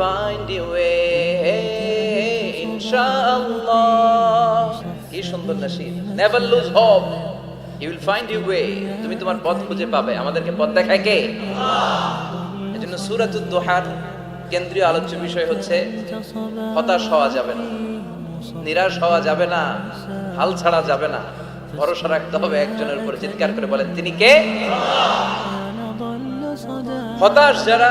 find your way, inshallah. কি সুন্দর Nasir. Never lose hope you will find you way তুমি তোমার পথ খুঁজে পাবে। আমাদেরকে পথ দেখায় কে? এজন্য সূরাতুদ দুহার কেন্দ্রীয় আলোচ্য বিষয় হচ্ছে, হতাশ হওয়া যাবে না। নিরাশ হওয়া যাবে না। হাল ছাড়া যাবে না। ভরসা রাখতে হবে একজনের উপর। চিৎকার করে বলেন, তিনি কে? হতাশ যারা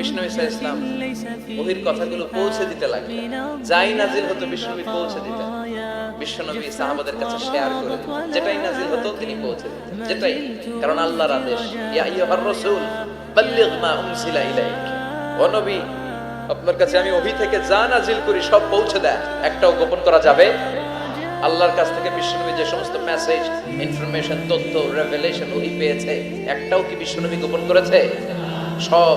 ইসলাম ওহির কথাগুলো পৌঁছে দিতে যাই হতো পৌঁছে সাহাবাদের কাছে শেয়ার করে যেটাই হতো তিনি পৌঁছে যেটাই। কারণ আল্লাহর আদেশ, ইয়া রাসূল, বাল্লিগ মা উনসিলা ইলাইক। ও নবী, আপনার কাছে আমি ওহি থেকে যা নাজিল করি সব পৌঁছে দেয়। একটাও গোপন করা যাবে? আল্লাহর কাছ থেকে বিশ্বনবী যে সমস্ত মেসেজ ইনফরমেশন তথ্য রেভেলেশন ওহি পেয়েছে, একটাও কি বিশ্বনবী গোপন করেছে? সব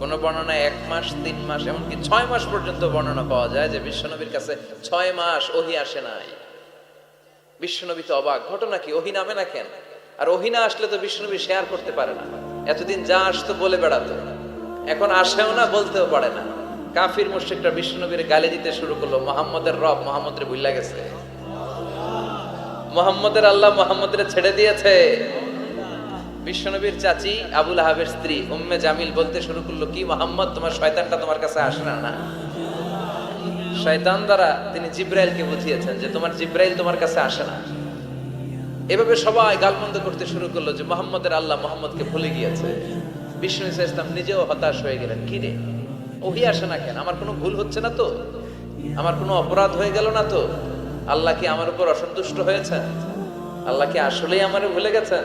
কোন বর্ণনায় এক মাস, তিন মাস, এমনকি ছয় মাস পর্যন্ত বর্ণনা পাওয়া যায় যে বিশ্বনবীর কাছে ছয় মাস ওহি আসে নাই। বিশ্বনবী তো অবাক, ঘটনা কি? ওহি নামে না কেন? আর ওহি না আসলে তো বিশ্বনবী শেয়ার করতে পারে না। এতদিন যা আসতো বলে বেড়াতো। এখন আসেও না, বলতেও পারে না। কাফির, মুশরিকরা বিশ্বনবীর গালি দিতে শুরু করল, মোহাম্মদের রব মোহাম্মদের ভুল্লা গেছে। মোহাম্মদের আল্লাহ মোহাম্মদের ছেড়ে দিয়েছে। বিশ্বনবীর চাচি আবুল আহাবের স্ত্রী উম্মে জামিল বলতে শুরু করল, কি মোহাম্মদ, তোমার শয়তানটা তোমার কাছে আসে না না? শয়তান দ্বারা তিনি জিব্রাইলকে বুঝিয়েছেন যে তোমার জিব্রাইল তোমার কাছে আসে না। এভাবে সবাই গালমন্দ করতে শুরু করল যে মোহাম্মদের আল্লাহ মোহাম্মদকে ভুলে গিয়েছে। বিষ্ণু ইসা ইসলাম নিজেও হতাশ হয়ে গেলেন, কি রে? ওহি আসে না কেন? আমার কোনো ভুল হচ্ছে না তো? আমার কোনো অপরাধ হয়ে গেল না তো? আল্লাহ কি আমার উপর অসন্তুষ্ট হয়েছেন? আল্লাহ কি আসলেই আমারে ভুলে গেছেন?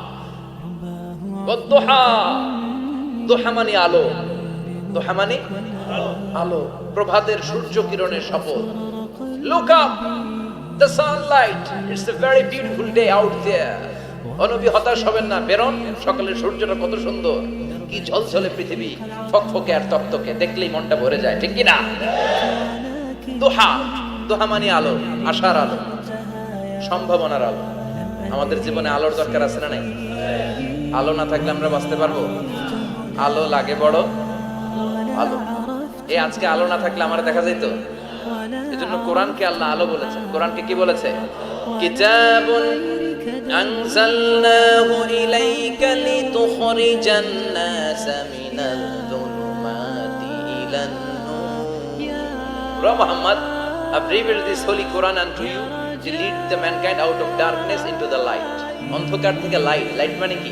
মানে মানে আলো। প্রভাতের সূর্য কিরণের শপথ look up the sunlight it's day out অনবি হতাশ হবেন না, বেরোন, সকালের সূর্যটা কত সুন্দর। কি ঝলঝলে পৃথিবী, ফকফকে আর তক্তকে, দেখলেই মনটা ভরে যায়, ঠিক কি না দোহা দোহা মানে আলো, আশার আলো, সম্ভাবনার আলো। আমাদের জীবনে আলোর দরকার আছে না নাই? আলো না থাকলে আমরা বাঁচতে পারব? আলো লাগে বড়। আলো। এই আজকে আলো না থাকলে আমার দেখা যেত এজন্য কোরআনকে আল্লাহ আলো বলেছেন। কোরআনকে কি বলেছে? কিতাবুন আনজালনাহু ইলাইকা লিতুখরিজান নাসা মিনাল যুলুমাতি ইলান নূর। Ra Muhammad, I've revealed this holy Quran unto you to lead the mankind out of darkness into the light. অন্ধকার থেকে লাইট লাইট মানে কি?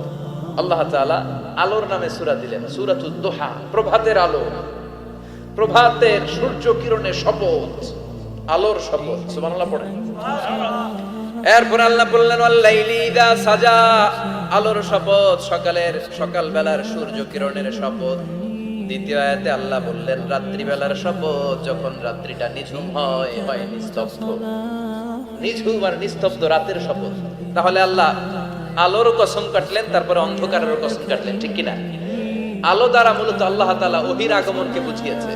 আল্লাহ তাআলা আলোর নামে সূরা দিলেন সূরাতুদ দোহা, প্রভাতের আলো। প্রভাতের সূর্য কিরণের শপথ, আলোর শপথ, সুবহানাল্লাহ পড়েন এরপর আল্লাহ বললেন সাজা। আলোর শপথ, সকালের সকাল বেলার সূর্য কিরণের শপথ। দ্বিতীয় আয়াতে আল্লাহ বললেন রাত্রি বেলার শপথ, যখন রাত্রিটা নিঝুম হয় হয় নিস্তব্ধ। নিঝুম আর নিস্তব্ধ রাতের শপথ। তাহলে আল্লাহ আলোর কসম কাটলেন, তারপরে অন্ধকারের কসম কাটলেন, ঠিক কিনা? আলো দ্বারা মূলত আল্লাহ তাআলা ওহির আগমনকে বুঝিয়েছে,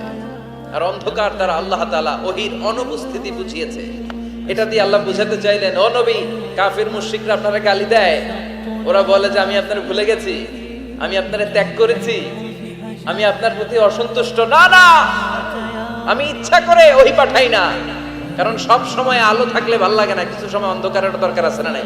আর অন্ধকার দ্বারা আল্লাহ তাআলা ওহির অনুপস্থিতি বুঝিয়েছে। এটা দিয়ে আল্লাহ বুঝাতে চাইলেন, ও নবী, কাফির মুশরিকরা আপনারা গালি দেয়। ওরা বলে যে, আমি আপনার ভুলে গেছি, আমি আপনারে ত্যাগ করেছি, আমি আপনার প্রতি অসন্তুষ্ট। না না, আমি ইচ্ছা করে ওহি পাঠাই না। কারণ সব সময় আলো থাকলে ভালো লাগে না, কিছু সময় অন্ধকারের দরকার আছে না নাই?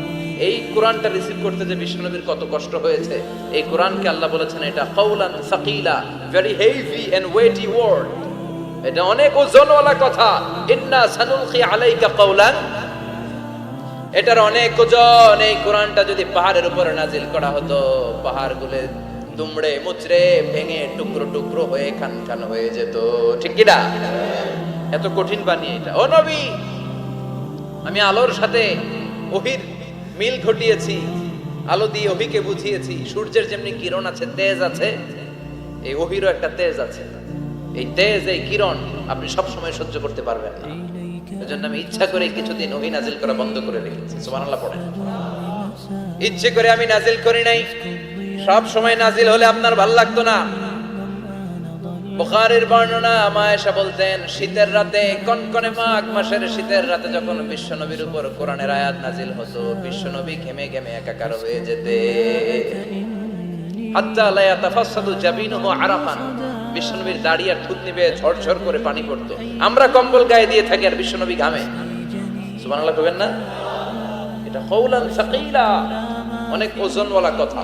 এই কোরআনটা রিসিভ করতে যে বিশ্বনবীর কত কষ্ট হয়েছে, এই কোরআনকে আল্লাহ বলেছেন এটা কৌলান সাকিলা very heavy and weighty word এটা অনেক ওজনওয়ালা কথা। ইন্না সানুলকি আলাইকা কাউলান এটার অনেক ওজন। এই কোরআনটা যদি পাহাড়ের উপরে নাজিল করা হতো, পাহাড়গুলো দুমড়ে মুচড়ে ভেঙে টুকরো টুকরো হয়ে খান খান হয়ে যেত। ঠিক কি না এত কঠিন বানিয়ে এটা। ও নবী, আমি আলোর সাথে ওহির মিল ঘটিয়েছি, আলো দিয়ে ওহিকে বুঝিয়েছি, সূর্যের যেমনি কিরণ আছে, তেজ আছে, এই ওহিরও একটা তেজ আছে। এই তেজ, এই কিরণ আপনি সব সময় সহ্য করতে পারবেন না। এজন্য আমি ইচ্ছা করে কিছুদিন ওহি নাজিল করা বন্ধ করে রেখেছি। সুবহানাল্লাহ ইচ্ছে করে আমি নাজিল করি নাই। সব সময় নাজিল হলে আপনার ভালো লাগতো না। বুখারীর বর্ণনা মায়েশা বলতেন, শীতের রাতে, কনকনে মাঘ মাসের শীতের রাতে যখন বিশ্বনবীর উপর কোরআনের আয়াত নাজিল হতো, বিশ্বনবী ঘেমে ঘেমে একাকার হয়ে যেতে। হাত্তা লা ইয়াতাফাসাদু জাবিনুহু আরাফান। বিশ্বনবীর দাড়ি আর থুতনি বেয়ে ঝরঝর করে পানি পড়তো। আমরা কম্বল গায়ে দিয়ে থাকি আর বিশ্বনবী ঘামে। সুবহানাল্লাহ কবেন না? এটা কৌলান সাকিলা অনেক ওজনওয়ালা কথা।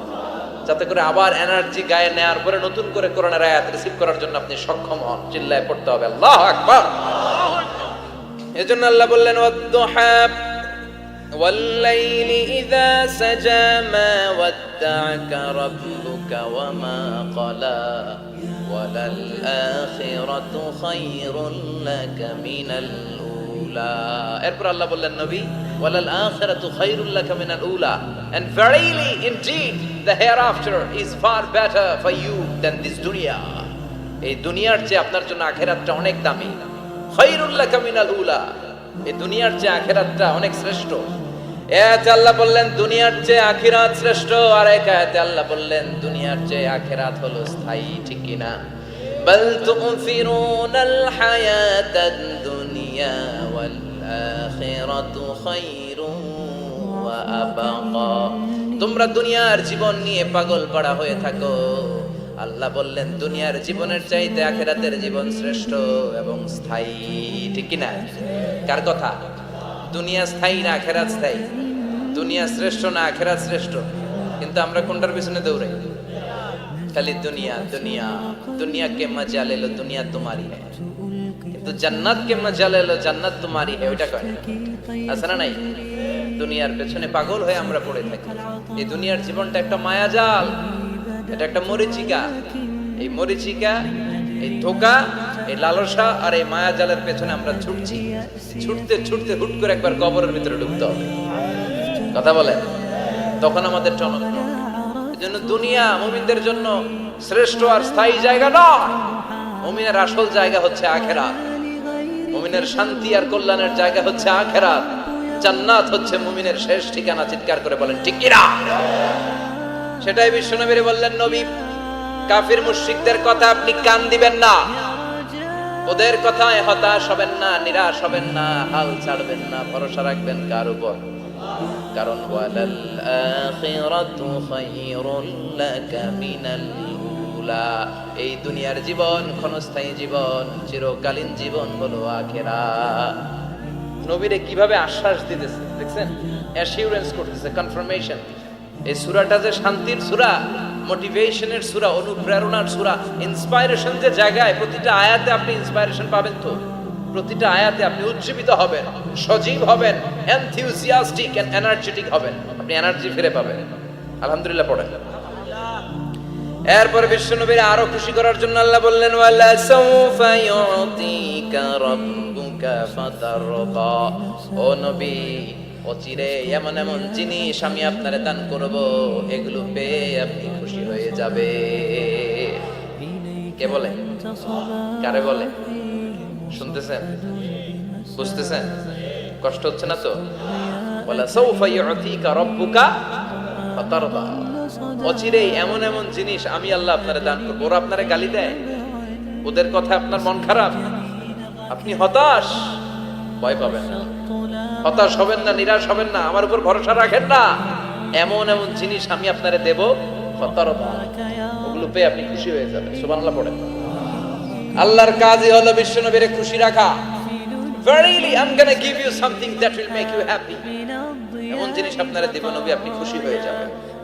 যাতে করে আবার এনার্জি গায়ে নেয়ার পরে নতুন করে কোরআনের আয়াত রিসিভ করার জন্য আপনি সক্ষম হন চিল্লায় পড়তে হবে আল্লাহ আকবার এজন্য আল্লাহ বললেন ওয়াদ্দুহা والليل إذا سجى ما ودعك ربك وما قلى وللآخرة خير لك من الأولى এরপর আল্লাহ বললেন, নবী, ওয়ালাল আখিরাতু খায়রুল লাকা মিনাল উলা। Indeed, the hereafter is far better for you than this dunya. এই দুনিয়ার চেয়ে আপনার জন্য আখেরাতটা অনেক দামি। খায়রুল লাকা মিনাল উলা। দুনিয়ার চেয়ে আখেরাতটা অনেক শ্রেষ্ঠ। এতে আল্লাহ বললেন, দুনিয়ার চেয়ে আখিরাত শ্রেষ্ঠ। আর এক আল্লাহ বললেন, দুনিয়ার চেয়ে আখিরাত হলো স্থায়ী, ঠিক কিনা বল তুমফিরুনাল হায়াতাদ দুনিয়া তোমরা দুনিয়ার জীবন নিয়ে পাগল পড়া হয়ে থাকো। আল্লাহ বললেন, দুনিয়ার জীবনের চাইতে আখেরাতের জীবন শ্রেষ্ঠ এবং স্থায়ী, ঠিক কিনা? কার কথা? দুনিয়া স্থায়ী না আখেরাত স্থায়ী? দুনিয়া শ্রেষ্ঠ না আখেরাত শ্রেষ্ঠ? কিন্তু আমরা কোনটার পিছনে দৌড়াই? খালি দুনিয়া দুনিয়া। দুনিয়া কে মজা লেলো দুনিয়া তোমারই। কিন্তু জান্নাত কে মজা লেলো জান্নাত তোমারই হ্যায় ওইটা কয়? আছে না নাই? দুনিয়ার পেছনে পাগল হয়ে আমরা পড়ে থাকি। এই দুনিয়ার জীবনটা একটা মায়াজাল, এটা একটা মরিচিকা। এই মরিচিকা, এই ধোকা, এই লালসা আর এই মায়াজালের পেছনে আমরা ছুটছি। ছুটতে ছুটতে হুট করে একবার কবরের ভিতরে ঢুকতে হবে। কথা বলেন? তখন আমাদের টনক জন্য দুনিয়া মুমিনদের জন্য শ্রেষ্ঠ আর স্থায়ী জায়গা নয়। মুমিনের আসল জায়গা হচ্ছে আখেরাত। মুমিনের শান্তি আর কল্যাণের জায়গা হচ্ছে আখেরাত। জান্নাত হচ্ছে মুমিনের শেষ ঠিকানা, চিৎকার করে বলেন, ঠিক কিনা? সেটাই বিশ্বনবীরে বললেন, নবী, কাফির মুশরিকদের কথা আপনি কান দিবেন না। ওদের কথায় হতাশ হবেন না, নিরাশ হবেন না, হাল ছাড়বেন না, ভরসা রাখবেন কার উপর? কারণ, ওয়ালাল আখিরাতু খায়রুল লাকা মিনাল উলা এই দুনিয়ার জীবন, ক্ষণস্থায়ী জীবন, চিরকালীন জীবন হলো আখেরা। নবীরে কীভাবে আশ্বাস দিতেছে, দেখছেন? অ্যাসিউরেন্স করতেছে কনফার্মেশন এই সুরাটা যে শান্তির সূরা মোটিভেশনের সূরা, অনুপ্রেরণার সূরা ইন্সপাইরেশন যে জায়গায় প্রতিটা আয়াতে আপনি ইন্সপাইরেশন পাবেন তো? প্রতিটা আয়াতে আপনি উজ্জীবিত হবেন, সজীব হবেন এনথিউজিয়াস্টিক এন্ড এনার্জেটিক হবেন। আপনি এনার্জি ফিরে পাবেন। আলহামদুলিল্লাহ পড়েন। এরপর বিশ্ব বিশ্বনবীর আরও খুশি করার জন্য আল্লাহ বললেন, ওয়ালা সাউফা ইউতিকা রাব্বুকা ফাতারদা ও নবী, অচিরে এমন এমন জিনিস আমি আপনারে দান করব, এগুলো পেয়ে আপনি খুশি হয়ে যাবে। কে বলে? কারে বলে? শুনতেছেন? বুঝতেছেন? কষ্ট হচ্ছে না তো? বলা সৌফা ইউতিকা রাব্বুকা ফাতারদা অচিরেই এমন এমন জিনিস আমি আল্লাহ আপনারে দান করব। ওরা আপনারে গালি দেয়। ওদের কথা আপনার মন খারাপ। আপনি হতাশ? ভয় পাবেন না। হতাশ হবেন না নিরাশ হবেন না। আমার উপর ভরসা রাখেন না। এমন এমন জিনিস আমি আপনারে দেব ওগুলো পেয়ে আপনি খুশি হয়ে যাবেন। পড়েন। আল্লাহর কাজই হলো বিশ্বনবীরে খুশি রাখা। Verily, I'm give you something that will make you happy. এমন জিনিস আপনারা দেব নবী আপনি খুশি হয়ে যাবেন।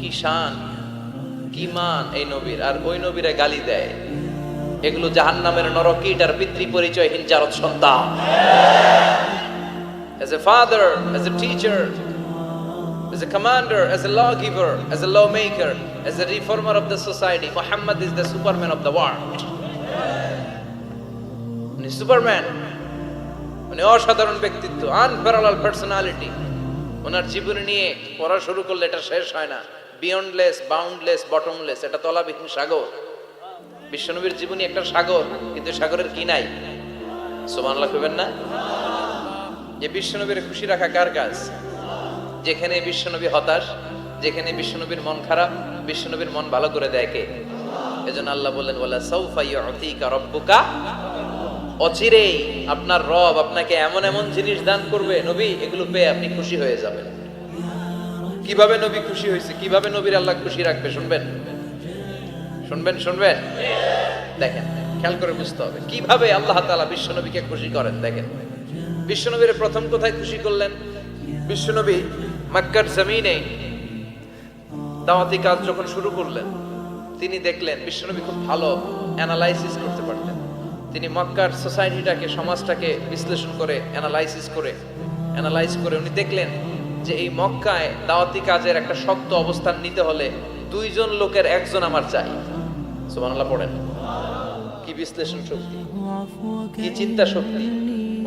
কি শান, কি মান এই নবীর? আর ওই নবীরে গালি দেয়। এগুলো জাহান নামের নরকিট আর পিতৃ পরিচয়হীন জারত সন্তান। As a father, as a teacher, as a commander, as a lawgiver, as a lawmaker, as a reformer of the society, muhammad is the superman of the world. উনি সুপারম্যান উনি অসাধারণ ব্যক্তিত্ব আনপ্যারালাল পার্সোনালিটি ওনার জীবনী নিয়ে পড়া শুরু করলে এটা শেষ হয় না। বিয়ন্ডলেস বাউন্ডলেস বটমলেস এটা তলাবিহীন সাগর। বিশ্বনবীর জীবনী একটা সাগর, কিন্তু সাগরের কি নাই? সোমানলা করবেন না? যে বিশ্বনবীর খুশি রাখা কার কাজ? যেখানে বিশ্বনবী হতাশ, যেখানে বিশ্বনবীর মন খারাপ, বিশ্বনবীর মন ভালো করে দেয় কে? এজন্য আল্লাহ বললেন বলে সৌফা ইউতিকা রব্বুকা? অচিরেই আপনার রব আপনাকে এমন এমন জিনিস দান করবে, নবী, এগুলো পেয়ে আপনি খুশি হয়ে যাবেন। কীভাবে নবী খুশি হয়েছে? কীভাবে নবীর আল্লাহ খুশি রাখবে? শুনবেন? শুনবেন শুনবেন? দেখেন, খেয়াল করে বুঝতে হবে। কীভাবে আল্লাহ তাআলা বিশ্বনবীকে খুশি করেন? দেখেন বিশ্বনবীর প্রথম কোথায় খুশি করলেন? বিশ্বনবী মক্কার জমিনে দাওয়াতি কাজ যখন শুরু করলেন, তিনি দেখলেন বিশ্বনবী খুব ভালো অ্যানালাইসিস করতে পারতেন। তিনি মক্কার সোসাইটিটাকে সমাজটাকে বিশ্লেষণ করে অ্যানালাইসিস করে অ্যানালাইজ করে উনি দেখলেন যে এই মক্কায় দাওয়াতি কাজের একটা শক্ত অবস্থান নিতে হলে দুইজন লোকের একজন আমার চাই। সুবহানাল্লাহ, পড়েন। কি বিশ্লেষণ শক্তি? কি চিন্তা শক্তি?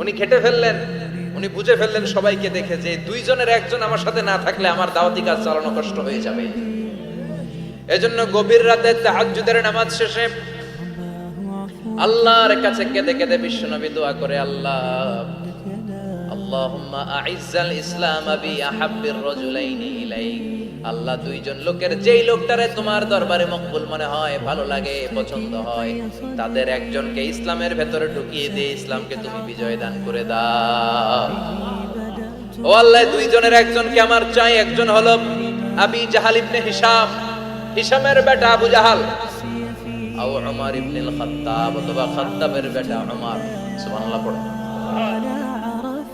উনি খেটে ফেললেন, উনি বুঝে ফেললেন সবাইকে দেখে যে দুইজনের একজন আমার সাথে না থাকলে আমার দাওয়াতি কাজ চালানো কষ্ট হয়ে যাবে। এজন্য গভীর রাতে তাহাজ্জুদের নামাজ শেষে আল্লাহর কাছে কেঁদে কেঁদে বিশ্বনবী দোয়া করে, আল্লাহ আইজ্জাল ইসলাম বি আহাব্বির রাজুলাইনি ইলাইক। আল্লাহ দুইজন লোকের যেই লোকটারে তোমার দরবারে মকবুল মনে হয়, ভালো লাগে, পছন্দ হয়, তাদের একজনকে ইসলামের ভেতরে ঢুকিয়ে দিয়ে ইসলামকে তুমি বিজয় দান করে দাও। ও আল্লাহ, দুইজনের একজনকে আমার চাই, একজন হলো আবি জাহাল ইবনে হিসাম হিসামের বেটা আবু জাহাল। আও উমর ইবনে খাত্তাব অথবা খাত্তাবের বেটা উমর। সুবহানাল্লাহ, পড়ে।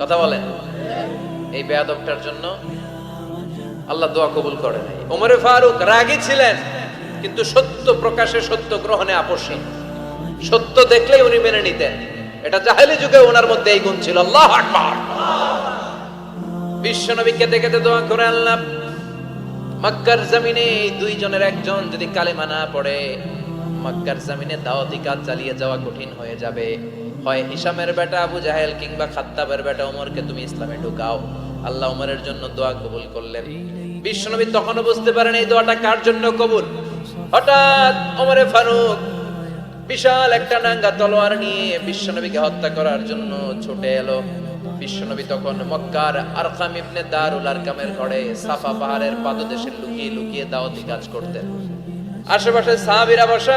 কথা বলেন। এই বেয়াদবটার জন্য আল্লাহ দোয়া কবুল করে নাই ওমরে ফারুক রাগী ছিলেন, কিন্তু সত্য প্রকাশে, সত্য গ্রহণে আপোষী সত্য দেখলেই উনি মেনে নিতেন। এটা জাহেলি যুগে ওনার মধ্যে এই গুণ ছিল। আল্লাহ আকবার। বিশ্বনবীকে দেখে দোয়া করে আল্লাহ মক্কার জমিনে দুইজনের একজন যদি কালেমা না পড়ে, মক্কার জমিনে দাওয়াতি কাজ চালিয়ে যাওয়া কঠিন হয়ে যাবে। হয় হিসামের বেটা আবু জাহেল কিংবা খাত্তাবের বেটা ওমরকে তুমি ইসলামে ঢুকাও। আল্লাহ ওমরের জন্য দোয়া কবুল করলেন। বিশ্বনবী তখনও বুঝতে পারেন এই দোয়াটা কার জন্য কবুল? হঠাৎ ওমরে ফারুক বিশাল একটা নাঙ্গা তলোয়ার নিয়ে বিশ্বনবীকে হত্যা করার জন্য ছুটে এলো। বিশ্বনবী তখন মক্কার আরকাম ইবনে দারুল আরকামের ঘরে সাফা পাহাড়ের পাদদেশে লুকিয়ে লুকিয়ে দাওয়াতি কাজ করতেন। আশেপাশে সাহাবিরা বসা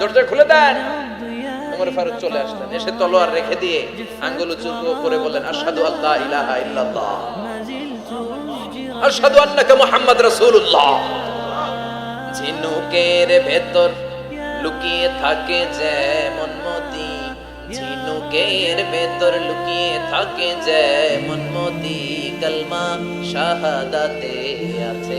দরজা খুলে দেন। ওমর ফারুক চলে আসলেন। এসে তলোয়ার রেখে দিয়ে আঙ্গুল উঁচু করে বললেন, আশহাদু আল্লাহ ইলাহা ইল্লাল্লাহ। আশহাদু আন্নাকা মুহাম্মদ রাসূলুল্লাহ। ঝিনুকের ভেতর লুকিয়ে থাকে যেমন মতি। ঝিনুকের ভেতর লুকিয়ে থাকে যেমন মতি। কলমা শাহাদাতে আছে।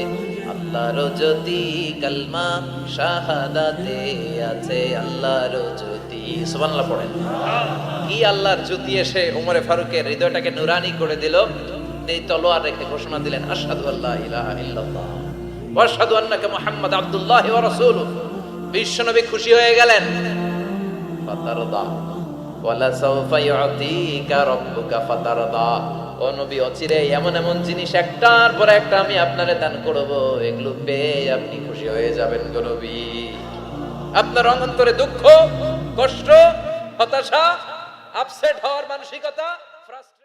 আল্লাহর জ্যোতি কলমা শাহাদাতে আছে আল্লাহর জ্যোতি সুবহানাল্লাহ পড়েন। কি আল্লাহর জ্যোতি এসে ওমরে ফারুকের হৃদয়টাকে নুরানি করে দিল? এই তলোয়ার রেখে ঘোষণা দিলেন, আশহাদু আল্লাহ ইলাহা ইল্লাল্লাহ। ওয়াশহাদু আন্নাকা মুহাম্মদ আব্দুল্লাহ ওয়া রাসূলুহু। বিশ্বনবী খুশি হয়ে গেলেন। ফাতারদা। ওয়ালা সাউফা ইউতিকা রাব্বুকা ফাতারদা। ও নবী, অচিরে এমন এমন জিনিস একটার পর একটা আমি আপনারে দান করব। এগুলো পেয়ে আপনি খুশি হয়ে যাবেন গো নবী। আপনার অন্তরে দুঃখ, কষ্ট, হতাশা আপসেট হওয়ার মানসিকতা